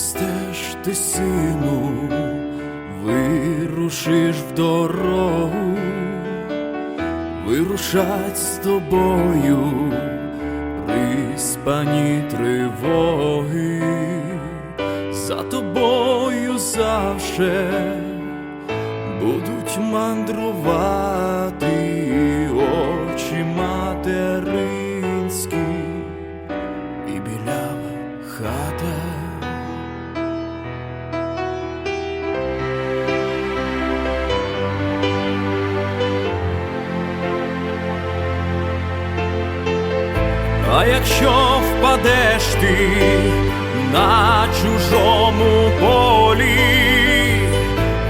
Підростеш ти, сину, вирушиш в дорогу, вирушать з тобою приспані тривоги, за тобою завше будуть мандрувати очі материнські і білява хата. А якщо впадеш ти на чужому полі,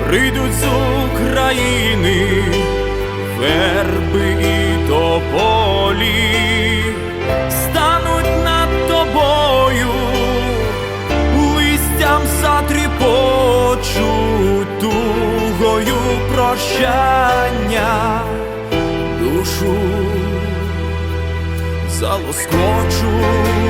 прийдуть з України верби і тополі, стануть над тобою, листям затріпочуть тугою прощання залоскочуть.